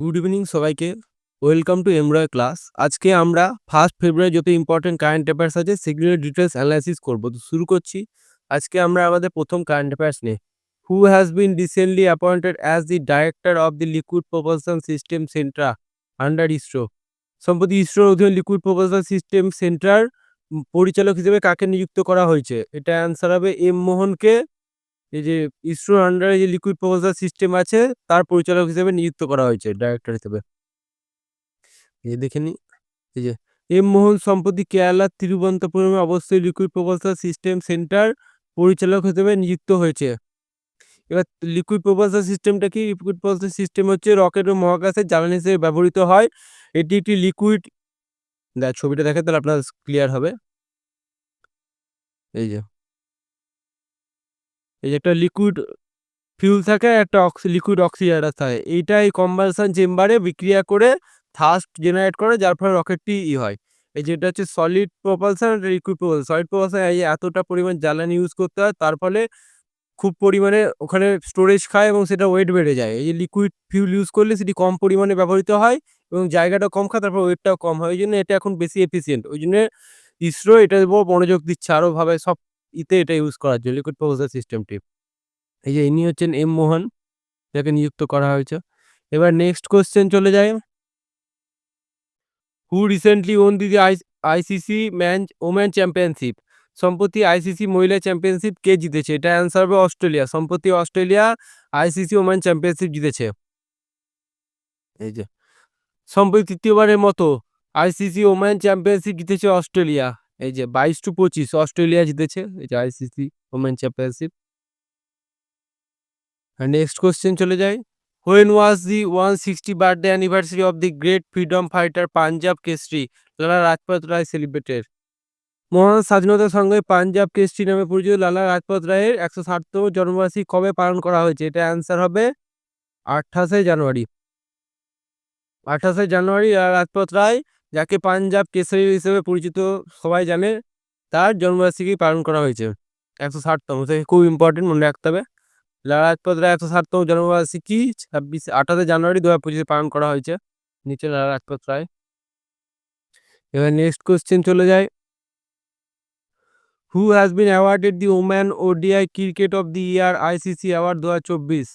Good evening সবাইকে। Welcome to এমরয় class আজকে আমরা ফার্স্ট ফেব্রুয়ারি যত ইম্পর্টেন্ট কারেন্ট অ্যাফেয়ার্স আছে সেগুলোর ডিটেলস অ্যানালাইসিস করব। তো শুরু করছি। আজকে আমরা আমাদের প্রথম কারেন্ট অ্যাফেয়ার্স নিয়ে। Who has been recently appointed as the director of the liquid propulsion system centre under ISRO সম্প্রতি ইসরোর অধীনে লিকুইড প্রপালশন সিস্টেম সেন্টার পরিচালক হিসেবে কাকে নিযুক্ত করা হয়েছে? এটা অ্যান্সার হবে এম মোহনকে। এই যে ইসরোর আন্ডারে যে লিকুইড প্রপোজাল সিস্টেম আছে, তার পরিচালক হিসেবে নিযুক্ত করা হয়েছে ডাইরেক্টর হিসেবে। এই দেখে নি, এই যে এম মোহন সম্প্রতি কেরালার তিরুবন্তপুরমে অবশ্যই লিকুইড প্রপোজাল সিস্টেম সেন্টার পরিচালক হিসেবে নিযুক্ত হয়েছে। এবার লিকুইড প্রপোজাল সিস্টেমটা কি? লিকুইড প্রপোজাল সিস্টেম হচ্ছে রকেট ও মহাকাশে জ্বালানি হিসেবে ব্যবহৃত হয়। এটি একটি লিকুইড ছবিটা দেখে তাহলে আপনার ক্লিয়ার হবে। এই যে এই একটা লিকুইড ফিউল থাকে, একটা অক্সি লিকুইড অক্সিজেনার থাকে। এইটা এই কম্বালশন চেম্বারে বিক্রিয়া করে থার্স্ট জেনারেট করে, যার ফলে রকেটটি ই হয়। এই যেটা হচ্ছে সলিড প্রপালশন আর লিকুইড প্রপালশন সলিড প্রপালশন এই এতটা পরিমাণ জ্বালানি ইউজ করতে হয়, তার ফলে খুব পরিমাণে ওখানে স্টোরেজ খায় এবং সেটা ওয়েট বেড়ে যায়। এই যে লিকুইড ফিউল ইউজ করলে সেটি কম পরিমাণে ব্যবহৃত হয় এবং জায়গাটা কম খায়, তারপর ওয়েটটাও কম হয়। ওই জন্য এটা এখন বেশি এফিসিয়েন্ট ওই জন্য ইসরো এটার উপর মনোযোগ দিচ্ছে আরও ভাবে সব ইতে এটা ইউজ করার জন্য লিকুইড প্রপোজাল সিস্টেমটি এই যে ইনি হচ্ছেন এম মোহন, যাকে নিযুক্ত করা হয়েছে। এবার নেক্সট কোশ্চেন চলে যায় who recently won the ICC man woman championship সম্প্রতি আইসিসি মহিলা চ্যাম্পিয়নশিপ কে জিতেছে? এটা অ্যান্সার হবে অস্ট্রেলিয়া। সম্প্রতি অস্ট্রেলিয়া আইসিসি ওম্যান চ্যাম্পিয়নশিপ জিতেছে। এই যে, সম্প্রতি তৃতীয়বারের মতো আইসিসি ওম্যান চ্যাম্পিয়নশিপ জিতেছে অস্ট্রেলিয়া। এই যে বাইশ টু পঁচিশ, অস্ট্রেলিয়া জিতেছে, এই যে ICC women championship. Next question চলে যায় when was the one sixty birthday anniversary of the great freedom fighter Punjab Kesari Lala Rajpath Rai celebrated মহান স্বাধীনতার সঙ্গে পাঞ্জাব কেসরি নামে পরিচিত লালা রাজপথ রায়ের একশো ষাটতম জন্মবার্ষিকী কবে পালন করা হয়েছে? এটা অ্যান্সার হবে আঠাশে জানুয়ারি। আঠাশে জানুয়ারি লালা রাজপথ রায় যাকে পাঞ্জাব কেসরি হিসেবে পরিচিত সবাই জানে, তার জন্মবার্ষিকী পালন করা হয়েছে। একশো ষাটতম সেটা খুব ইম্পর্টেন্ট মনে রাখতে হবে। লালা লাজপত রায় একশো ষাটতম জন্মবার্ষিকী ছাব্বিশ, আঠাশে জানুয়ারি দু হাজার পঁচিশে পালন করা হয়েছে। নিচে লালা লাজপত রায়। এবার নেক্সট কোশ্চেন চলে যায়। Who has been awarded the woman ODI cricket of the year ICC award দু হাজার চব্বিশ?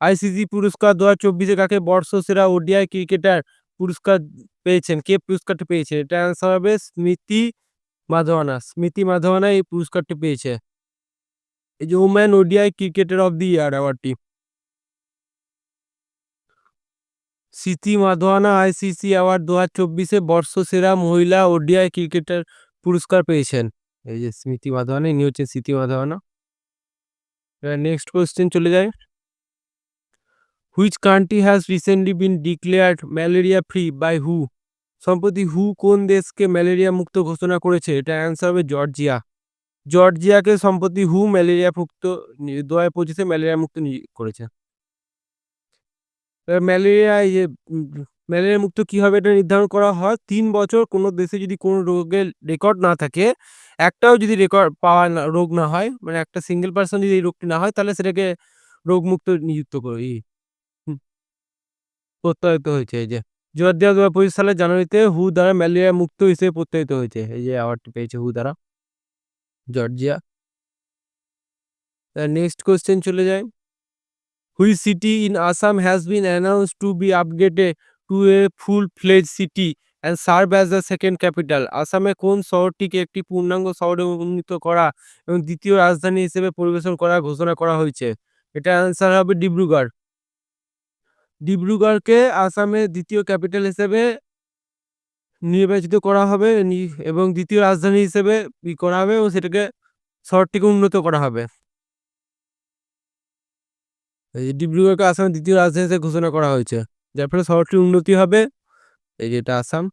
আইসিসি পুরস্কার দু হাজার চব্বিশে কাকে বর্ষসেরা ওডিআই ক্রিকেটার পুরস্কার পেয়েছেন? কে পুরস্কারটি পেয়েছে? এটা অ্যান্সার হবে স্মৃতি মাধবানা। স্মৃতি মাধবানা এই পুরস্কারটি পেয়েছে। এই যে woman ODI cricketer of the year অ্যাওয়ার্ডটি। Smriti Mandhana ICC award দু হাজার চব্বিশে বর্ষসেরা মহিলা ওডিআই ক্রিকেটার পুরস্কার পেয়েছেন। এই যে স্মৃতি মাধবানা, ইনি হচ্ছেন স্মৃতি মাধবানা। নেক্সট কোয়েশ্চেন চলে যায়। Which country has recently been declared malaria free by হু সম্প্রতি হু কোন দেশকে ম্যালেরিয়া মুক্ত ঘোষণা করেছে, এটা অ্যান্সার হবে জর্জিয়া। জর্জিয়াকে সম্প্রতি হু ম্যালেরিয়া মুক্ত, দু হাজার পঁচিশে ম্যালেরিয়া মুক্ত করেছে। ম্যালেরিয়া এই যে ম্যালেরিয়া মুক্ত কীভাবে এটা নির্ধারণ করা হয়, তিন বছর কোনো দেশে যদি কোনো রোগের রেকর্ড না থাকে, একটাও যদি রেকর্ড পাওয়া না, রোগ না হয় মানে একটা সিঙ্গেল পার্সন যদি এই রোগটি না হয়, তাহলে সেটাকে রোগমুক্ত নিযুক্ত করি প্রত্যয়িত হয়েছে, এই যে। জর্জিয়া দু হাজার পঁচিশ সালের জানুয়ারিতে হু দ্বারা ম্যালেরিয়া মুক্ত হিসেবে প্রত্যয়িত হয়েছে, এই যে অ্যাওয়ার্ডটি পেয়েছে হু দ্বারা। জর্জিয়া। নেক্সট কোয়েশ্চেন চলে যায়। Which city in Assam has been announce to be upgraded to a full fledge city and serve as the second capital আসামে কোন শহরটিকে একটি পূর্ণাঙ্গ শহরে উন্নীত করা এবং দ্বিতীয় রাজধানী হিসেবে পরিবেশন করার ঘোষণা করা হয়েছে? এটা অ্যান্সার হবে ডিব্রুগড়। ডিব্রুগড়কে আসামের দ্বিতীয় ক্যাপিটাল হিসেবে নির্বাচিত করা হবে এবং দ্বিতীয় রাজধানী হিসেবে করা হবে এবং সেটাকে শহরটিকে উন্নত করা হবে। এই যে ডিব্রুগড়কে আসামের দ্বিতীয় রাজধানী হিসেবে ঘোষণা করা হয়েছে, যার ফলে শহরটির উন্নতি হবে। এই যেটা আসাম,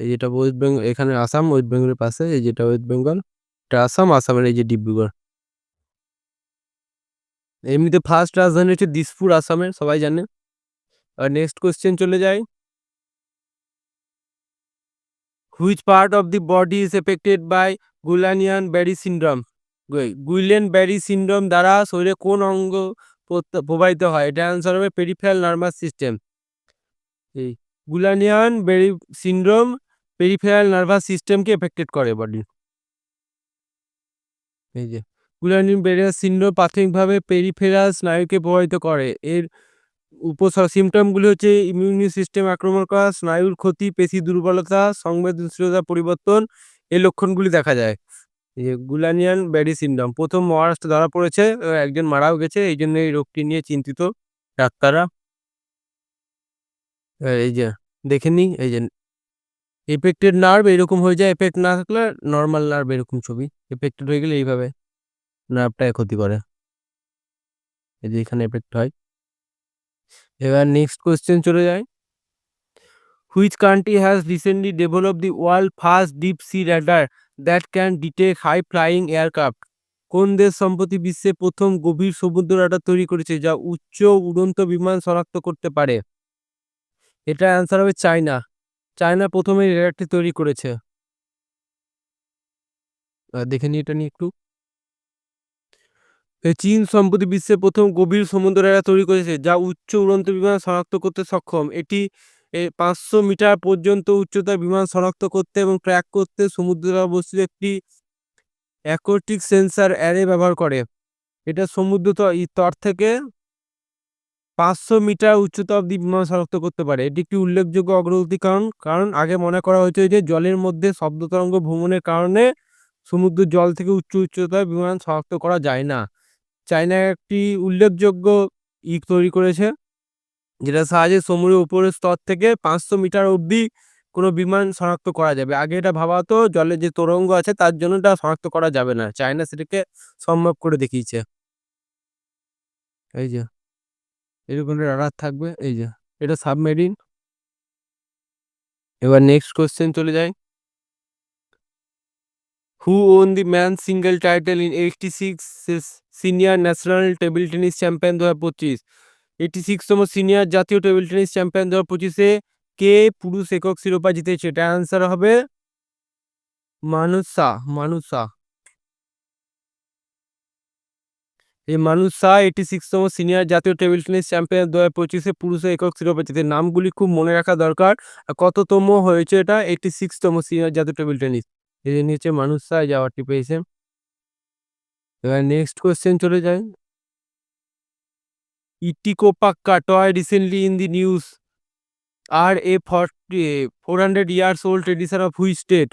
এই যেটা ওয়েস্ট বেঙ্গল এখানে আসাম, ওয়েস্ট বেঙ্গলের পাশে, এই যেটা ওয়েস্ট বেঙ্গল, এটা আসাম, আসামের এই যে ডিব্রুগড়। এমনিতে ফার্স্ট রাজধানী হচ্ছে দিসপুর, আসামের, সবাই জানে। নেক্সট কোয়েশ্চেন চলে যায় which part of the body is affected by Guillain Barre syndrome Guillain Barre syndrome দ্বারা শরীরে কোন অঙ্গ প্রবাহিত হয়? এটা অ্যান্সার হবে পেরিফেরাল নার্ভাস সিস্টেম এই Guillain Barre syndrome peripheral nervous সিস্টেমকে এফেক্টেড করে বডির এই যে গুলানিয়ান বেরিয়ার সিনড্রোম প্রাথমিকভাবে পেরিফেরাল স্নায়ুকে প্রভাবিত করে। এর উপসর্গ সিমটমগুলি হচ্ছে ইমিউনি সিস্টেম আক্রমণ করা, স্নায়ুর ক্ষতি, পেশি দুর্বলতা, সংবেদনশীলতা পরিবর্তন, এই লক্ষণগুলি দেখা যায়। যে গুলানিয়ান ব্যাডি সিনড্রোম, প্রথম মহারাষ্ট্র ধরা পড়েছে একজন মারাও গেছে, এই জন্য এই রোগটি নিয়ে চিন্তিত ডাক্তাররা। এই যে দেখে নিই, এই যে এফেক্টেড নার্ভ এরকম হয়ে যায় এফেক্ট না থাকলে নর্মাল নার্ভ এরকম ছবি এফেক্টেড হয়ে গেলে এইভাবে নার্ভটাকে ক্ষতি করে। এই যে এখানে এফেক্ট হয়। এবার নেক্সট কোয়েশ্চেন চলে যায় which country has recently develop the world first deep sea radar that can detect high flying aircraft কোন দেশ সম্প্রতি বিশ্বে প্রথম গভীর সমুদ্র রাডার তৈরি করেছে যা উচ্চ উড়ন্ত বিমান শনাক্ত করতে পারে? এটা অ্যান্সার হবে চায়না। চায়না প্রথমে রেডারটি তৈরি করেছে। দেখে নিই এটা নিয়ে একটু। চীন সম্প্রতি বিশ্বে প্রথম গভীর সমুদ্র রেডার তৈরি করেছে, যা উচ্চ উড়ন্ত বিমান শনাক্ত করতে সক্ষম। এটি পাঁচশো মিটার পর্যন্ত উচ্চতার বিমান শনাক্ত করতে এবং ট্র্যাক করতে সমুদ্র অবস্থিত একটি অ্যাকোটিক সেন্সার অ্যারে ব্যবহার করে। এটা সমুদ্র তর থেকে পাঁচশো মিটার উচ্চতা অব্দি বিমান শনাক্ত করতে পারে। এটি একটি উল্লেখযোগ্য অগ্রগতি কারণ কারণ আগে মনে করা হয়েছে যে জলের মধ্যে শব্দ তরঙ্গ ভ্রমণের কারণে সমুদ্র জল থেকে উচ্চ উচ্চতায় বিমান শনাক্ত করা যায় না। চায়না একটি উল্লেখযোগ্য ই তৈরি করেছে যেটা সাহায্যে সমুদ্রের উপরের স্তর থেকে পাঁচশো মিটার অবধি কোনো বিমান শনাক্ত করা যাবে। আগে এটা ভাবা হতো জলের যে তরঙ্গ আছে তার জন্য এটা শনাক্ত করা যাবে না। চায়না সেটাকে সম্ভব করে দেখিয়েছে। এই যে, এরকম রাডার থাকবে, এই যে, এটা সাবমেরিন। এবার নেক্সট কোশ্চেন চলে যায় who won the man single title in eighty six senior national table tennis champion দু হাজার পঁচিশ। এইটি সিক্সতম সিনিয়র জাতীয় টেবিল টেনিস চ্যাম্পিয়ন দু হাজার পঁচিশে কে পুরুষ একক শিরোপা জিতেছে? এটা অ্যান্সার হবে মানুষ শাহ মানুষ শাহ। এই মানুষ শাহ এইটি সিক্সতম সিনিয়র জাতীয় টেবিল টেনিস চ্যাম্পিয়ন দু হাজার পঁচিশে পুরুষের একক শিরোপা জিতে নামগুলি খুব মনে রাখা দরকার। কততম হয়েছে এটা? এইটি সিক্সতম সিনিয়র জাতীয় টেবিল টেনিস। এই নিচে মানুষ শাহ যাওয়ারটি পেয়েছে। এবার নেক্সট কোয়েশ্চেন চলে যায় recently in the news are a forty four hundred years old tradition of which state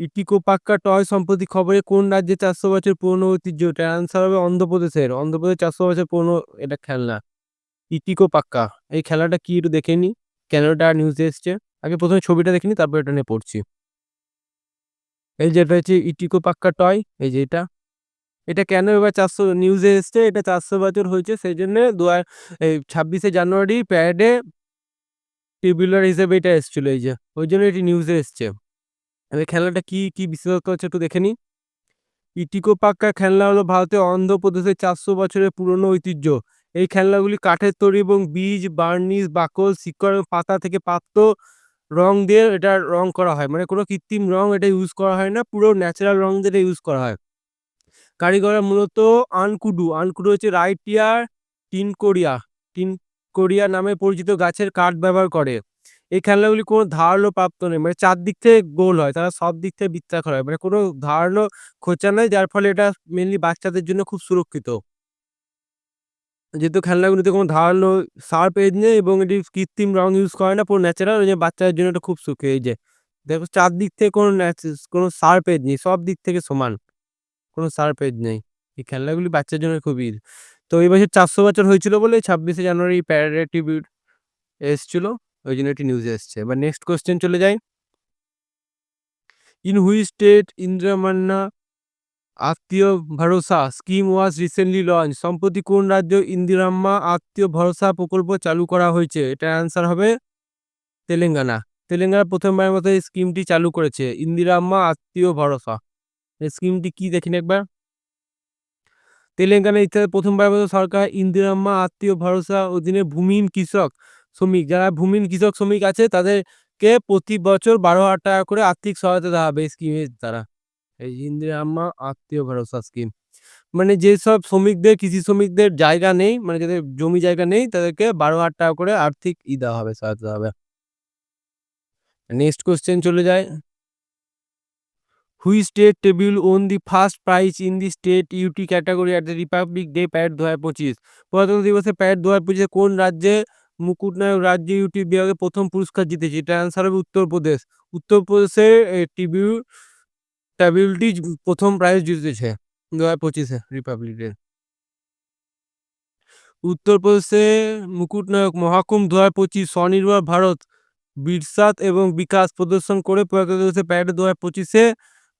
Etikoppaka toy সম্প্রতি খবরে কোন রাজ্যে চারশো বছর পুরনো ঐতিহ্য? এটা অ্যান্সার হবে অন্ধ্রপ্রদেশের। অন্ধ্রপ্রদেশ চারশো বছর পুরনো এটা খেলনা। ইটিকো পাক্কা। এই খেলাটা কি একটু দেখে নি। কেন এটা নিউজে এসছে। আগে প্রথমে ছবিটা দেখে নি, তারপর এটা নিয়ে পড়ছি। এই যেটা হচ্ছে ইটিকো পাক্কা টয়। এই যে এটা। এটা কেন এবার চারশো নিউজে এসছে? এটা চারশো বছর হয়েছে সেই জন্য দু ছাব্বিশে জানুয়ারি প্যারেডে টিবিউলার হিসেবে এটা এসেছিল এই যে, ওই জন্য এটি নিউজে এসছে। এবার খেলাটা কি কি বিশেষত্ব হচ্ছে একটু দেখে নিই। ইটিকো পাক্কা খেলনা হলো ভারতের অন্ধ্রপ্রদেশের চারশো বছরের পুরনো ঐতিহ্য। এই খেলনাগুলি কাঠের তৈরি এবং বীজ, বার্নিশ, বাকল, শিকড় পাতা থেকে প্রাপ্ত রং দিয়ে এটা রং করা হয়। মানে কোনো কৃত্রিম রং এটা ইউজ করা হয় না, পুরো ন্যাচারাল রং দিয়ে ইউজ করা হয়। কারিগররা মূলত আনকুডু। আনকুডু হচ্ছে রাইটিয়ার টিন কোরিয়া। টিন কোরিয়া নামে পরিচিত গাছের কাঠ ব্যবহার করে। এই খেলনাগুলি কোনো ধারালো প্রাপ্ত নেই। মানে চারদিক থেকে গোল হয়, তারা সব দিক থেকে বৃত্তাকার হয়। মানে কোনো ধারালো খোঁচা নেই, যার ফলে এটা মেনলি বাচ্চাদের জন্য খুব সুরক্ষিত। যেহেতু খেলনাগুলিতে কোনো ধারালো শার্প এজ নেই এবং এটি কৃত্রিম রং ইউজ করে না, পুরো ন্যাচারাল ওই যে বাচ্চাদের জন্য এটা খুব সুখী। এই যে, দেখো, চারদিক থেকে কোনো কোনো শার্প এজ নেই, সব দিক থেকে সমান। কোনো শার্প এজ নেই। এই খেলনাগুলি বাচ্চার জন্য খুবই তো এই বছর চারশো বছর হয়েছিল বলে ছাব্বিশে জানুয়ারি প্যারেডে টিভি এসছিল। ওই জন্য একটি নিউজে এসছে। এবার নেক্সট কোশ্চেন চলে যাই। ইন হুই স্টেট ইন্দ্রামান্না আত্মীয় ভরসা স্কিম ওয়াজ রিসেন্টলি লঞ্চ সম্প্রতি কোন রাজ্য ইন্দিরাম্মা আত্মীয় ভরসা প্রকল্প চালু করা হয়েছে? এটা অ্যান্সার হবে তেলেঙ্গানা। তেলেঙ্গানা প্রথমবারের মতো এই স্কিমটি চালু করেছে। ইন্দিরাম্মা আত্মীয় ভরসা। স্কিমটি কি দেখেন একবার? তেলেঙ্গানা ইত্যাদি প্রথমবার সরকার ইন্দিরাম্মা আত্মীয় ভরসা অধীনে ভূমিহীন কৃষক শ্রমিক, যারা ভূমিহীন কৃষক শ্রমিক আছে, তাদেরকে প্রতি বছর বারো হাজার টাকা করে আর্থিক সহায়তা দেওয়া হবে এই স্কিমের দ্বারা এই ইন্দিরাম্মা আত্মীয় ভরসা স্কিম। মানে যেসব শ্রমিকদের, কৃষি শ্রমিকদের জায়গা নেই মানে যাদের জমি জায়গা নেই, তাদেরকে বারো হাজার টাকা করে আর্থিক ই দেওয়া হবে, সহায়তা দেওয়া হবে। নেক্সট কোশ্চেন চলে যায়। Which state tableau won the first prize in the state UT category at the Republic Day parade দু হাজার পঁচিশ। প্রজাতন্ত্র দিবসে প্যারেড দু হাজার পঁচিশে কোন রাজ্যে মুকুটনায়ক রাজ্য ইউটি বিভাগে প্রথম পুরস্কার জিতেছে? এটা অ্যান্সার হবে উত্তরপ্রদেশ। উত্তরপ্রদেশে টিবিউ ট্যাবিলটি প্রথম প্রাইজ জিতেছে দু হাজার পঁচিশে রিপাবলিক ডে। উত্তরপ্রদেশে মুকুটনায়ক মহাকুম্ভ দু হাজার পঁচিশ স্বনির্ভর ভারত, বিরসাত এবং বিকাশ প্রদর্শন করে দিবসে প্যারেড দু হাজার পঁচিশে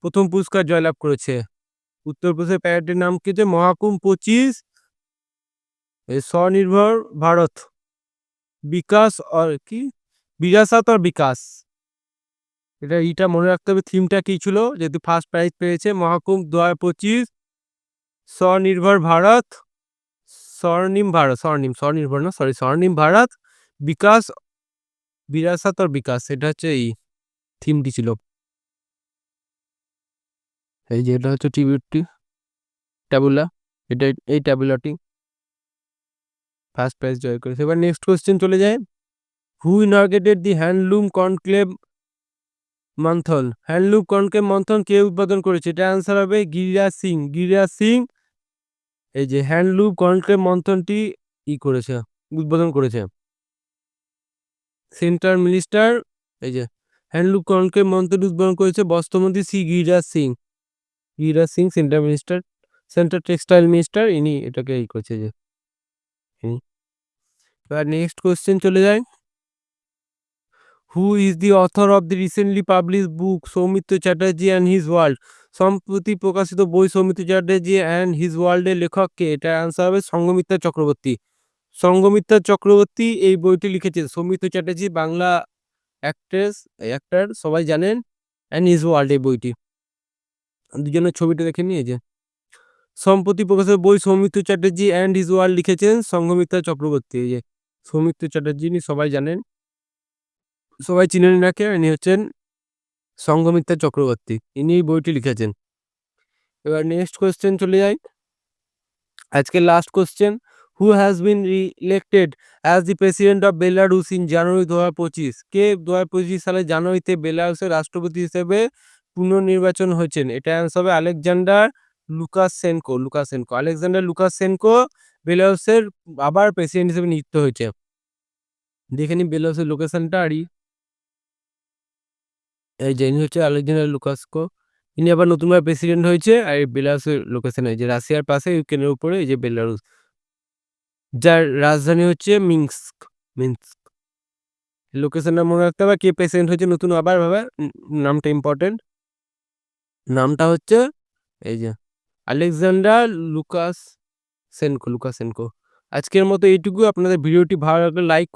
প্রথম পুরস্কার জয়লাভ করেছে। উত্তরপ্রদেশের প্যারেডের নাম কি হচ্ছে মহাকুম্ভ পঁচিশ? স্বনির্ভর ভারত। বিকাশ আর কি? বিরাসাত আর বিকাশ। এটা এইটা মনে রাখতে হবে থিমটা কী ছিল? যেহেতু ফার্স্ট প্রাইজ পেয়েছে মহাকুম্ভ দু হাজার পঁচিশ। স্বনির্ভর ভারত। স্বর্ণিম ভারত, স্বর্ণিম, স্বনির্ভর না সরি স্বর্ণিম ভারত। বিকাশ, বিরাসাত আর বিকাশ, এটা হচ্ছে এই থিমটি ছিল। এই যে এটা হচ্ছে টিবিউটি ট্যাবুলা এটা এই ট্যাবুলাটি ফার্স্ট প্রাইজ জয় করেছে। এবার নেক্সট কোশ্চেন চলে যায়। Who inaugurated the handloom conclave Manthan handloom conclave Manthan কে উদ্বোধন করেছে? এটা অ্যান্সার হবে গিরিরাজ সিং। গিরিরাজ সিং এই যে হ্যান্ডলুম কনক্লেভ মন্থনটি ই করেছে, উদ্বোধন করেছে। সেন্ট্রাল মিনিস্টার এই যে হ্যান্ডলুম কনক্লেভ মন্থন উদ্বোধন করেছে বস্ত্রমন্ত্রী Shri Giriraj Singh. Giriraj Singh central minister central textile minister ইনি এটাকে ই করেছে যে। এবার নেক্সট কোয়েশ্চেন চলে যায় who is the author of the recently publish book Soumitra Chatterjee and his world সম্প্রতি প্রকাশিত বই সৌমিত্র চ্যাটার্জি অ্যান্ড হিজ ওয়ার্ল্ডের লেখককে এটা অ্যান্সার হবে সঙ্গমিত্রা চক্রবর্তী। সঙ্গমিত্রা চক্রবর্তী এই বইটি লিখেছে সৌমিত্র চ্যাটার্জি বাংলা অ্যাক্ট্রেস অ্যাক্টার সবাই জানেন অ্যান্ড হিজ ওয়ার্ল্ড এই বইটি। দুজনের ছবিটা দেখে নিয়েছে সম্প্রতি প্রকাশিত বই Soumitra Chatterjee and his world লিখেছেন সঙ্গমিত্রা চক্রবর্তী। এই যে সৌমিত্র চ্যাটার্জি, ইনি সবাই জানেন। সবাই চিনেন রাখে ইনি হচ্ছেন সঙ্গমিত্রা চক্রবর্তী। ইনি এই বইটি লিখেছেন। এবার নেক্সট কোয়েশ্চেন চলে যাই। আজকে last question who has been elected as the president of Belarus in January দু হাজার পঁচিশ? কে দু হাজার পঁচিশ সালে জানুয়ারিতে বেলারুসের রাষ্ট্রপতি হিসেবে পুনর্নির্বাচন হয়েছেন। এটা অ্যান্সার হবে আলেকজান্ডার লুকাসেনকো লুকাসেনকো। আলেকজান্ডার লুকাসেনকো বেলারুসের আবার প্রেসিডেন্ট হিসেবে নিযুক্ত হয়েছে। দেখে নিন বেলারুসের লোকেশনটা আর এই যে ইনি হচ্ছে আলেকজান্ডার লুকাসকো ইনি আবার নতুনভাবে প্রেসিডেন্ট হয়েছে আর এই বেলারুসের লোকেশন যে রাশিয়ার পাশে ইউক্রেনের উপরে, এই যে বেলারুস। যার রাজধানী হচ্ছে মিন্স্ক মিন্স্ক। লোকেশনটা মনে রাখতে হবে কে প্রেসিডেন্ট হয়েছে, নতুন আবার ভাবে, নামটা ইম্পর্টেন্ট নামটা হচ্ছে এই যে আলেকজান্ডার লুকাস সেনকো লুকাসেনকো আজকের মতো এইটুকু আপনাদের ভিডিওটি ভালো লাগলে লাইক